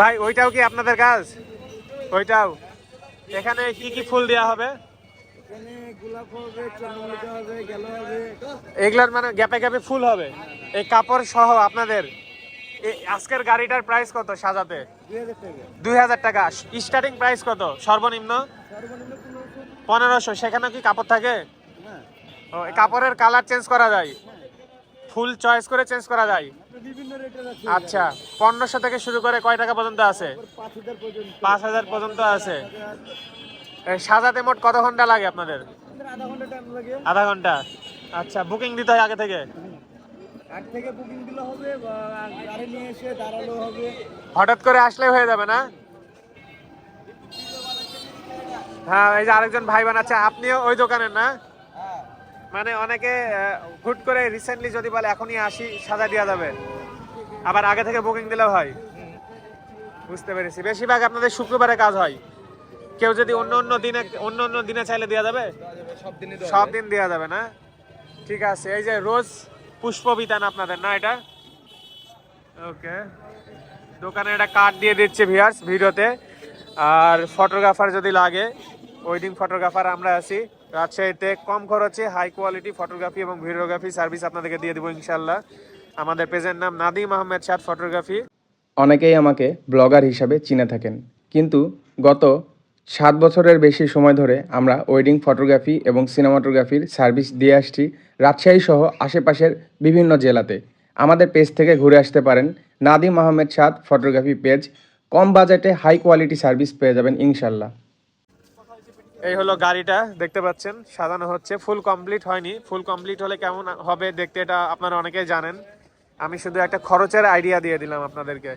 ভাই, ওইটাও কি আপনাদের কাজ? ওইটাও। এখানে কি কি ফুল দেওয়া হবে? এগুলার মানে গ্যাপে গ্যাপে ফুল হবে। এই কাপড় সহ আপনাদের। আজকের গাড়িটার প্রাইস কত সাজাতে? দুই হাজার টাকা। স্টার্টিং প্রাইস কত? সর্বনিম্ন? পনেরোশো সেখানে কি কাপড় থাকে? ও কাপড়ের কালার চেঞ্জ করা যায়। ফুল চয়েস করে চেঞ্জ করা যায়। আচ্ছা পনেরোশো থেকে শুরু করে কয় টাকা পর্যন্ত আছে? পাঁচ হাজার পর্যন্ত আছে। সাজাতে মোট কত ঘণ্টা লাগে আপনাদের? আধা ঘণ্টা। আচ্ছা বুকিং দিতে হয় আগে থেকে? হঠাৎ করে আসলে হয়ে যাবে না? হ্যাঁ এই যে আরেকজন ভাই বানাচ্ছে আপনিও ওই দোকানের না? হ্যাঁ। মানে অনেকে হুট করে রিসেন্টলি যদি বলে এখনই আসি সাজা দেওয়া যাবে। আবার আগে থেকে বুকিং দিলেও হয়। বুঝতে পেরেছি। বেশিরভাগ আপনাদের শুক্রবারে কাজ হয়। কেউ যদি অন্য অন্য দিনে অন্য অন্য দিনে চাইলে দেওয়া যাবে? সব দিন দেওয়া যাবে। না? ঠিক আছে এই যে রোজ পুষ্প বিতান আপনাদের না এটা? ওকে। দোকানে একটা কার্ড দিয়ে দিচ্ছে ভিয়ার্স ভিডিওতে। আর ফটোগ্রাফার যদি লাগে ওয়েডিং ফটোগ্রাফার আমরা আছি। রাজশাহীতে কম খরচে হাই কোয়ালিটি ফটোগ্রাফি এবং ভিডিওগ্রাফি সার্ভিস আপনাদেরকে দিয়ে দেবো ইনশাল্লাহ আমাদের পেজের নাম নাদিম আহমেদ শাহ ফটোগ্রাফি। অনেকেই আমাকে ব্লগার হিসাবে চিনে থাকেন। কিন্তু গত সাত বছরের বেশি সময় ধরে আমরা ওয়েডিং ফটোগ্রাফি এবং সিনেমাটোগ্রাফির সার্ভিস দিয়ে আসছি রাজশাহী সহ আশেপাশের বিভিন্ন জেলাতে। আমাদের পেজ থেকে ঘুরে আসতে পারেন নাদিম আহমেদ সাদ ফটোগ্রাফি পেজ। কম বাজেটে হাই কোয়ালিটি সার্ভিস পেয়ে যাবেন ইনশাল্লাহ এই হলো গাড়িটা, দেখতে পাচ্ছেন, সাজানো হচ্ছে। ফুল কমপ্লিট হয়নি। ফুল কমপ্লিট হলে কেমন হবে দেখতে এটা আপনারা অনেকেই জানেন। আমি শুধু একটা খরচের আইডিয়া দিয়ে দিলাম আপনাদেরকে।